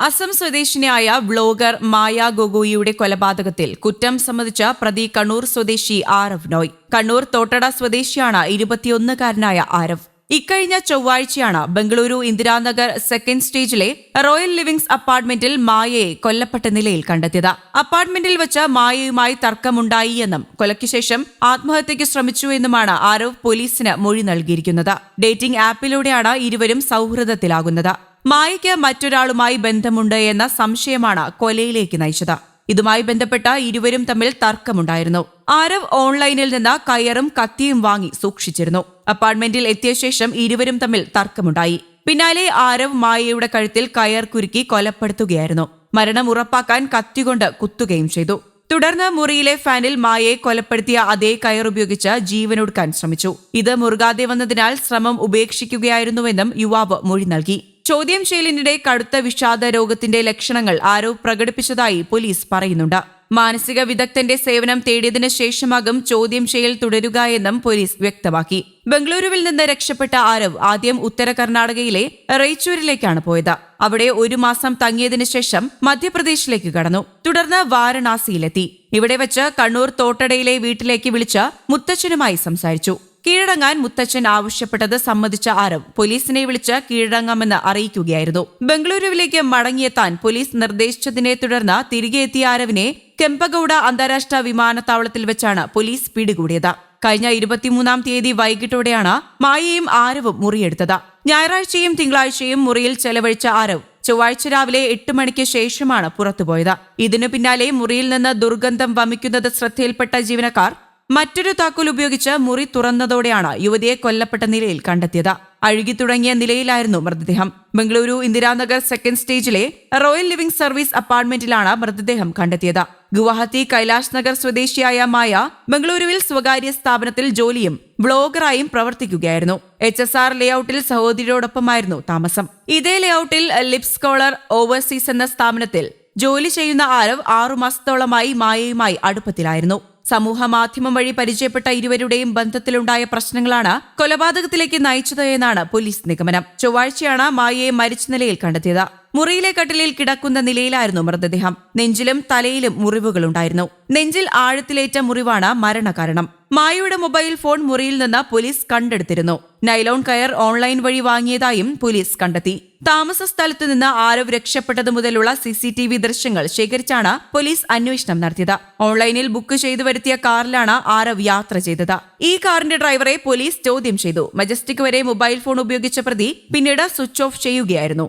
അസം സ്വദേശിനിയായ വ്ളോഗർ മായ ഗൊഗോയിയുടെ കൊലപാതകത്തിൽ കുറ്റം സമ്മതിച്ച പ്രതി കണ്ണൂർ സ്വദേശി ആരവ് നോയ്. കണ്ണൂർ തോട്ടട സ്വദേശിയാണ് ഇരുപത്തിയൊന്നുകാരനായ ആരവ്. ഇക്കഴിഞ്ഞ ചൊവ്വാഴ്ചയാണ് ബംഗളൂരു ഇന്ദിരാനഗർ സെക്കൻഡ് സ്റ്റേജിലെ റോയൽ ലിവിംഗ്സ് അപ്പാർട്ട്മെന്റിൽ മായയെ കൊല്ലപ്പെട്ട നിലയിൽ കണ്ടെത്തിയത്. അപ്പാർട്ട്മെന്റിൽ വെച്ച് മായയുമായി തർക്കമുണ്ടായി എന്നും കൊലയ്ക്ക് ശേഷം ആത്മഹത്യയ്ക്ക് ശ്രമിച്ചു എന്നുമാണ് ആരവ് പോലീസിന് മൊഴി നൽകിയിരിക്കുന്നത്. ഡേറ്റിംഗ് ആപ്പിലൂടെയാണ് ഇരുവരും സൗഹൃദത്തിലാകുന്നത്. മായയ്ക്ക് മറ്റൊരാളുമായി ബന്ധമുണ്ട് എന്ന സംശയമാണ് കൊലയിലേക്ക് നയിച്ചത്. ഇതുമായി ബന്ധപ്പെട്ട ഇരുവരും തമ്മിൽ തർക്കമുണ്ടായിരുന്നു. ആരവ് ഓൺലൈനിൽ നിന്ന് കയറും കത്തിയും വാങ്ങി സൂക്ഷിച്ചിരുന്നു. അപ്പാർട്ട്മെന്റിൽ എത്തിയ ശേഷം ഇരുവരും തമ്മിൽ തർക്കമുണ്ടായി. പിന്നാലെ ആരവ് മായയുടെ കഴുത്തിൽ കയർ കുരുക്കി കൊലപ്പെടുത്തുകയായിരുന്നു. മരണം ഉറപ്പാക്കാൻ കത്തികൊണ്ട് കുത്തുകയും ചെയ്തു. തുടർന്ന് മുറിയിലെ ഫാനിൽ മായയെ കൊലപ്പെടുത്തിയ അതേ കയർ ഉപയോഗിച്ച് ജീവനൊടുക്കാൻ ശ്രമിച്ചു. ഇത് മുറുകാതെ വന്നതിനാൽ ശ്രമം ഉപേക്ഷിക്കുകയായിരുന്നുവെന്നും യുവാവ് മൊഴി നൽകി. ചോദ്യം ചെയ്യലിനിടെ കടുത്ത വിഷാദ രോഗത്തിന്റെ ലക്ഷണങ്ങൾ ആരോ പ്രകടിപ്പിച്ചതായി പോലീസ് പറയുന്നുണ്ട്. മാനസിക വിദഗ്ധന്റെ സേവനം തേടിയതിന് ശേഷമാകും ചോദ്യം ചെയ്യൽ തുടരുക എന്നും പോലീസ് വ്യക്തമാക്കി. ബംഗളൂരുവിൽ നിന്ന് രക്ഷപ്പെട്ട ആരവ് ആദ്യം ഉത്തര കർണാടകയിലെ റെയ്ച്ചൂരിലേക്കാണ് പോയത്. അവിടെ ഒരു മാസം തങ്ങിയതിനു ശേഷം മധ്യപ്രദേശിലേക്ക് കടന്നു. തുടർന്ന് വാരണാസിയിലെത്തി. ഇവിടെ വെച്ച് കണ്ണൂർ തോട്ടടയിലെ വീട്ടിലേക്ക് വിളിച്ച് മുത്തച്ഛനുമായി സംസാരിച്ചു. കീഴടങ്ങാൻ മുത്തച്ഛൻ ആവശ്യപ്പെട്ടത് സമ്മതിച്ച ആരവ്. പോലീസിനെ വിളിച്ച് കീഴടങ്ങാമെന്ന് അറിയിക്കുകയായിരുന്നു. ബംഗളൂരുവിലേക്ക് മടങ്ങിയെത്താൻ പോലീസ് നിർദ്ദേശിച്ചതിനെ തുടർന്ന് തിരികെ എത്തിയ ആരവിനെ കെമ്പഗൌഡ അന്താരാഷ്ട്ര വിമാനത്താവളത്തിൽ വെച്ചാണ് പോലീസ് പിടികൂടിയത്. കഴിഞ്ഞ ഇരുപത്തിമൂന്നാം തീയതി വൈകിട്ടോടെയാണ് മായയും ആരവും മുറിയെടുത്തത്. ഞായറാഴ്ചയും തിങ്കളാഴ്ചയും മുറിയിൽ ചെലവഴിച്ച ആരവ് ചൊവ്വാഴ്ച രാവിലെ എട്ട് മണിക്ക് ശേഷമാണ് പുറത്തുപോയത്. ഇതിനു പിന്നാലെ മുറിയിൽ നിന്ന് ദുർഗന്ധം വമിക്കുന്നത് ശ്രദ്ധയിൽപ്പെട്ട ജീവനക്കാർ മറ്റൊരു താക്കോൽ ഉപയോഗിച്ച് മുറി തുറന്നതോടെയാണ് യുവതിയെ കൊല്ലപ്പെട്ട നിലയിൽ കണ്ടെത്തിയത്. അഴുകി തുടങ്ങിയ നിലയിലായിരുന്നു മൃതദേഹം. ബംഗളൂരു ഇന്ദിരാനഗർ സെക്കൻഡ് സ്റ്റേജിലെ റോയൽ ലിവിംഗ് സർവീസ് അപ്പാർട്ട്മെന്റിലാണ് മൃതദേഹം കണ്ടെത്തിയത്. ഗുവാഹത്തി കൈലാഷ് നഗർ സ്വദേശിയായ മായ ബംഗളൂരുവിൽ സ്വകാര്യ സ്ഥാപനത്തിൽ ജോലിയും വ്ളോഗറായും പ്രവർത്തിക്കുകയായിരുന്നു. എച്ച് എസ് ആർ ലേഔട്ടിൽ സഹോദരിയോടൊപ്പമായിരുന്നു താമസം. ഇതേ ലേഔട്ടിൽ ലിപ്സ് കോളർ ഓവർസീസ് എന്ന സ്ഥാപനത്തിൽ ജോലി ചെയ്യുന്ന ആരവ് ആറുമാസത്തോളമായി മായയുമായി അടുപ്പത്തിലായിരുന്നു. സമൂഹ മാധ്യമം വഴി പരിചയപ്പെട്ട ഇരുവരുടെയും ബന്ധത്തിലുണ്ടായ പ്രശ്നങ്ങളാണ് കൊലപാതകത്തിലേക്ക് നയിച്ചത് എന്നാണ് പോലീസ് നിഗമനം. ചൊവ്വാഴ്ചയാണ് മായയെ മരിച്ച നിലയിൽ കണ്ടെത്തിയത്. മുറിയിലെ കട്ടിലിൽ കിടക്കുന്ന നിലയിലായിരുന്നു മൃതദേഹം. നെഞ്ചിലും തലയിലും മുറിവുകളുണ്ടായിരുന്നു. നെഞ്ചിൽ ആഴത്തിലേറ്റ മുറിവാണ് മരണകാരണം മായയുടെ മൊബൈൽ ഫോൺ മുറിയിൽ നിന്ന് പോലീസ് കണ്ടെടുത്തിരുന്നു. നൈലോൺ കയർ ഓൺലൈൻ വഴി വാങ്ങിയതായും പോലീസ് കണ്ടെത്തി. താമസ സ്ഥലത്തു നിന്ന് ആരോ രക്ഷപ്പെട്ടതു മുതലുള്ള സി സി ടി വി ദൃശ്യങ്ങൾ ശേഖരിച്ചാണ് പോലീസ് അന്വേഷണം നടത്തിയത്. ഓൺലൈനിൽ ബുക്ക് ചെയ്തു വരുത്തിയ കാറിലാണ് ആരവ് യാത്ര ചെയ്തത്. ഈ കാറിന്റെ ഡ്രൈവറെ പോലീസ് ചോദ്യം ചെയ്തു. മജസ്റ്റിക് വരെ മൊബൈൽ ഫോൺ ഉപയോഗിച്ച പ്രതി പിന്നീട് സ്വിച്ച് ഓഫ് ചെയ്യുകയായിരുന്നു.